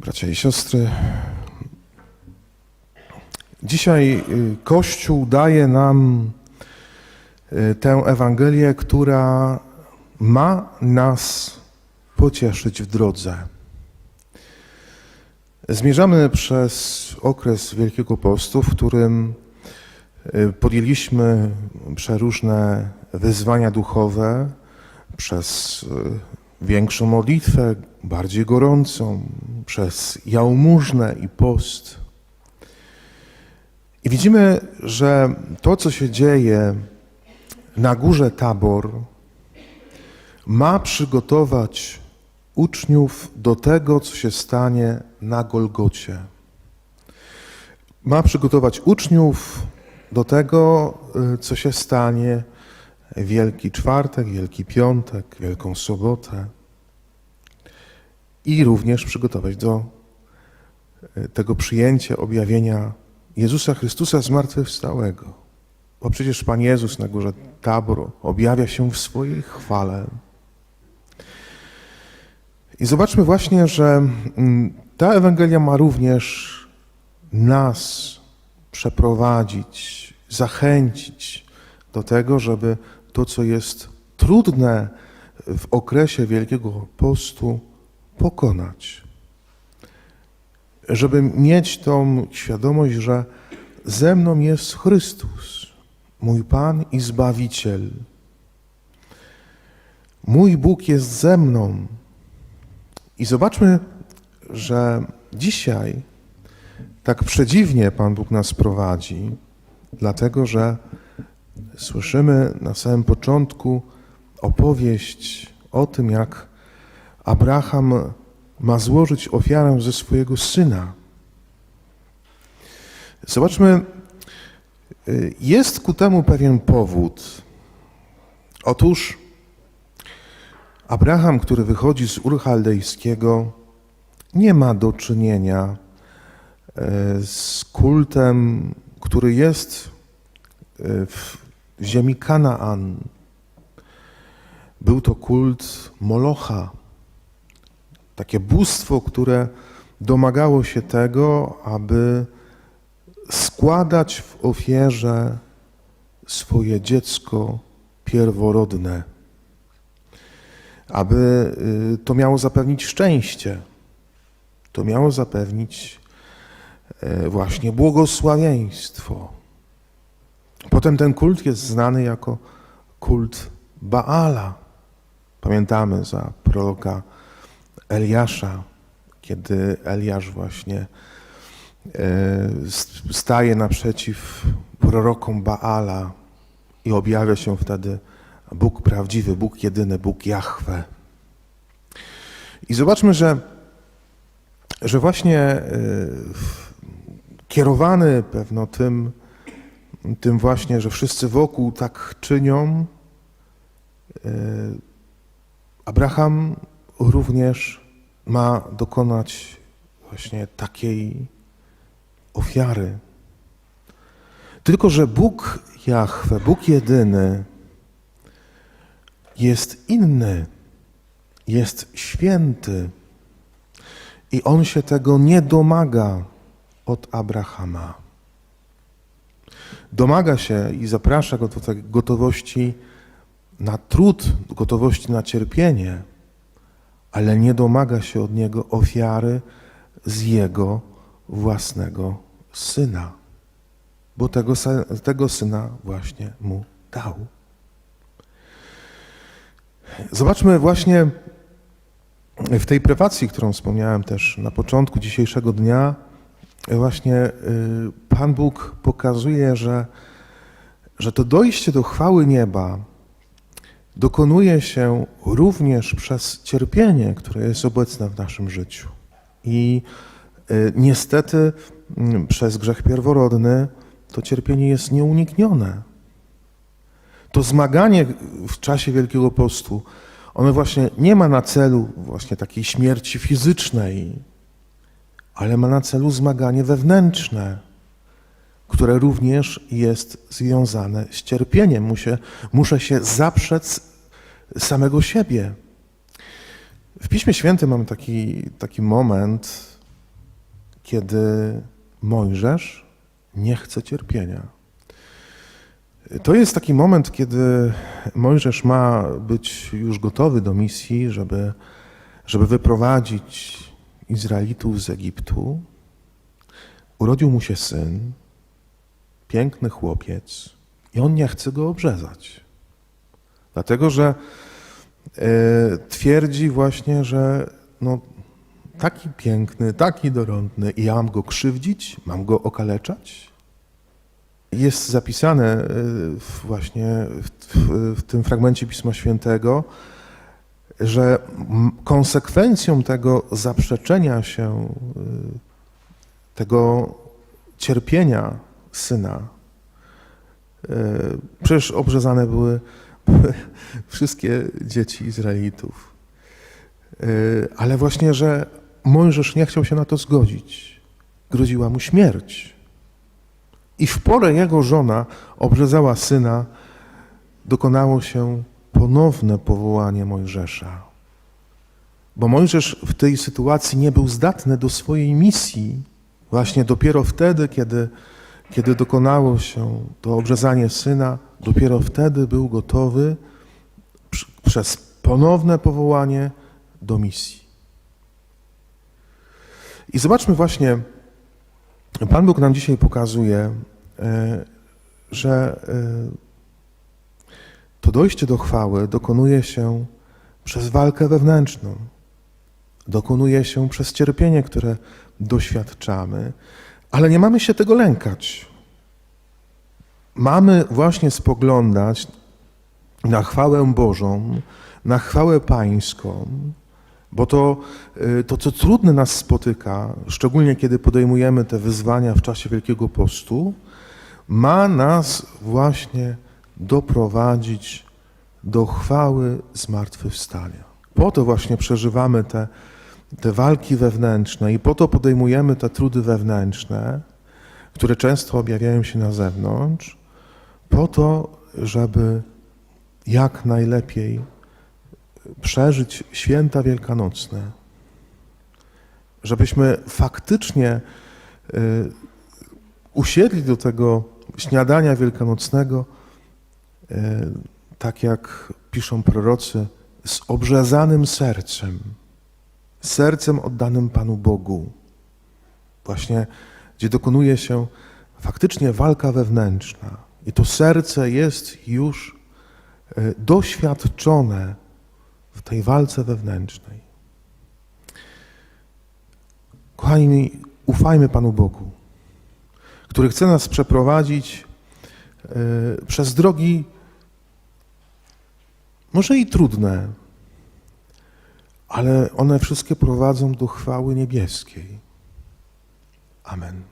Bracia i siostry, dzisiaj y, Kościół daje nam y, tę Ewangelię, która ma nas pocieszyć w drodze. Zmierzamy przez okres Wielkiego Postu, w którym y, podjęliśmy przeróżne wyzwania duchowe przez większą modlitwę, bardziej gorącą, przez jałmużnę i post. I widzimy, że to, co się dzieje na górze Tabor, ma przygotować uczniów do tego, co się stanie na Golgocie. Ma przygotować uczniów do tego, y, co się stanie Wielki Czwartek, Wielki Piątek, Wielką Sobotę i również przygotować do y, tego przyjęcia objawienia Jezusa Chrystusa zmartwychwstałego. Bo przecież Pan Jezus na górze Tabor objawia się w swojej chwale. I zobaczmy właśnie, że mm, ta Ewangelia ma również nas przeprowadzić, zachęcić do tego, żeby to, co jest trudne w okresie Wielkiego Postu, pokonać. Żeby mieć tą świadomość, że ze mną jest Chrystus, mój Pan i Zbawiciel. Mój Bóg jest ze mną. I zobaczmy, że dzisiaj tak przedziwnie Pan Bóg nas prowadzi, dlatego że słyszymy na samym początku opowieść o tym, jak Abraham ma złożyć ofiarę ze swojego syna. Zobaczmy, y, jest ku temu pewien powód. Otóż Abraham, który wychodzi z Ur Chaldejskiego, nie ma do czynienia e, z kultem, który jest e, w ziemi Kanaan. Był to kult Molocha, takie bóstwo, które domagało się tego, aby składać w ofierze swoje dziecko pierworodne, aby y, to miało zapewnić szczęście, to miało zapewnić e, właśnie błogosławieństwo. Potem ten kult jest znany jako kult Baala. Pamiętamy za proroka Eliasza, kiedy Eliasz właśnie e, staje naprzeciw prorokom Baala i objawia się wtedy Bóg prawdziwy, Bóg jedyny, Bóg Jahwe. I zobaczmy, że, że właśnie e, kierowany pewno tym, tym właśnie, że wszyscy wokół tak czynią, e, Abraham również ma dokonać właśnie takiej ofiary. Tylko, że Bóg Jahwe, Bóg jedyny, jest inny, jest święty i on się tego nie domaga od Abrahama. Domaga się i zaprasza go do gotowości na trud, gotowości na cierpienie, ale nie domaga się od niego ofiary z jego własnego syna, bo tego, tego syna właśnie mu dał. Zobaczmy właśnie w tej prefacji, którą wspomniałem też na początku dzisiejszego dnia, właśnie y, Pan Bóg pokazuje, że, że to dojście do chwały nieba dokonuje się również przez cierpienie, które jest obecne w naszym życiu. I y, niestety mm, przez grzech pierworodny to cierpienie jest nieuniknione. To zmaganie w czasie Wielkiego Postu, ono właśnie nie ma na celu właśnie takiej śmierci fizycznej, ale ma na celu zmaganie wewnętrzne, które również jest związane z cierpieniem. Muszę, muszę się zaprzec samego siebie. W Piśmie Świętym mamy taki, taki moment, kiedy Mojżesz nie chce cierpienia. To jest taki moment, kiedy Mojżesz ma być już gotowy do misji, żeby, żeby wyprowadzić Izraelitów z Egiptu. Urodził mu się syn, piękny chłopiec, i on nie chce go obrzezać. Dlatego, że e, twierdzi właśnie, że no, taki piękny, taki dorodny, i ja mam go krzywdzić, mam go okaleczać? Jest zapisane e, właśnie w, w, w tym fragmencie Pisma Świętego, że konsekwencją tego zaprzeczenia się, y, tego cierpienia syna, y, przecież obrzezane były, wszystkie dzieci Izraelitów. Y, Ale właśnie, że Mojżesz nie chciał się na to zgodzić. Groziła mu śmierć. I w porę jego żona obrzezała syna, dokonało się ponowne powołanie Mojżesza. Bo Mojżesz w tej sytuacji nie był zdatny do swojej misji. Właśnie dopiero wtedy, kiedy, kiedy dokonało się to obrzezanie syna, dopiero wtedy był gotowy przez ponowne powołanie do misji. I zobaczmy właśnie, Pan Bóg nam dzisiaj pokazuje, e, że e, to dojście do chwały dokonuje się przez walkę wewnętrzną, dokonuje się przez cierpienie, które doświadczamy, ale nie mamy się tego lękać. Mamy właśnie spoglądać na chwałę Bożą, na chwałę Pańską, bo to, y, to, co trudne nas spotyka, szczególnie kiedy podejmujemy te wyzwania w czasie Wielkiego Postu, ma nas właśnie doprowadzić do chwały zmartwychwstania. Po to właśnie przeżywamy te, te walki wewnętrzne i po to podejmujemy te trudy wewnętrzne, które często objawiają się na zewnątrz, po to, żeby jak najlepiej przeżyć święta wielkanocne, żebyśmy faktycznie y, usiedli do tego śniadania wielkanocnego, y, tak jak piszą prorocy, z obrzezanym sercem, sercem oddanym Panu Bogu. Właśnie, gdzie dokonuje się faktycznie walka wewnętrzna i to serce jest już y, doświadczone w tej walce wewnętrznej. Kochani, ufajmy Panu Bogu, który chce nas przeprowadzić y, przez drogi może i trudne, ale one wszystkie prowadzą do chwały niebieskiej. Amen.